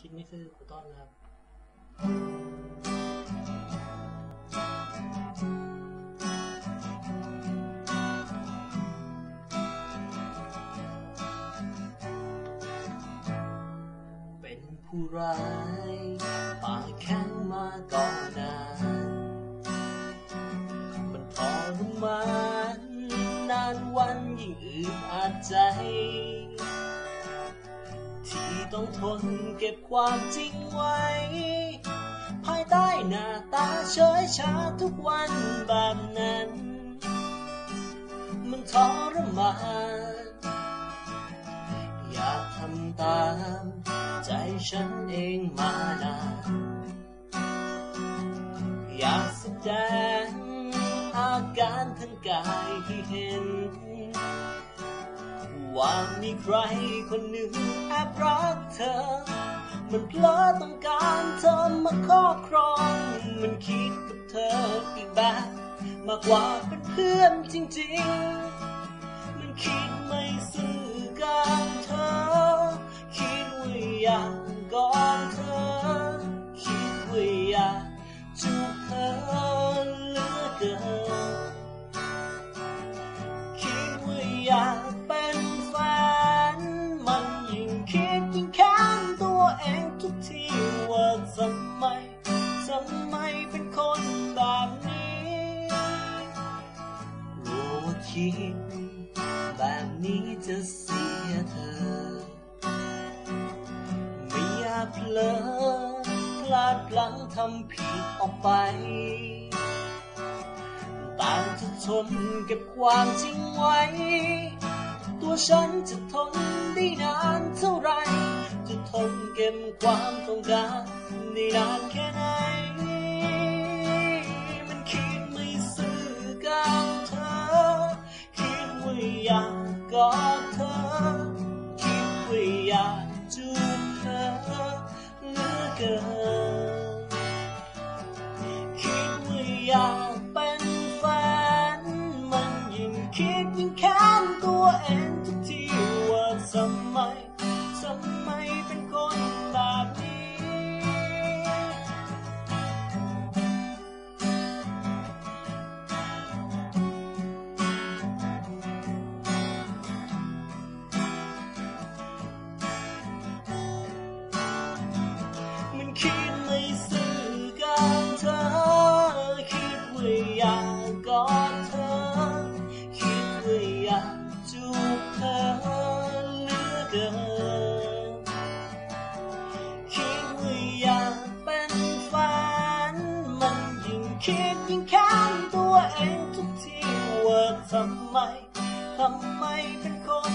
คิดไม่ซื่อครูต้อนครับเป็นผู้ร้ายปากแข็งมาก่อนนานมันทรมานนานวันยิ่งอึดอัดใจ ต้องทนเก็บความจริงไว้ ภายใต้หน้าตาเฉยชาทุกวันแบบนั้น มันทรมานอยากทำตาม ใจฉันเองมานานอยากแสดงอาการทางกายให้เห็น ว่ามีใครคนหนึ่งแอบรักเธอ มันเพลอต้องการเธอมาครอบครอง มันคิดกับเธออีกแบบมากกว่าเป็นเพื่อนจริงๆ มันคิดไม่ซื่อกับเธอ คิดว่าอยาก คิดแบบนี้จะเสียเธอ ไม่อยากเผลอพลาดพลั้งทำผิดออกไป ต่างจะทนเก็บความจริงไว้ ตัวฉันจะทนได้นานเท่าไร จะทนเก็บความต้องการได้นานแค่ เทำไมเป็นคน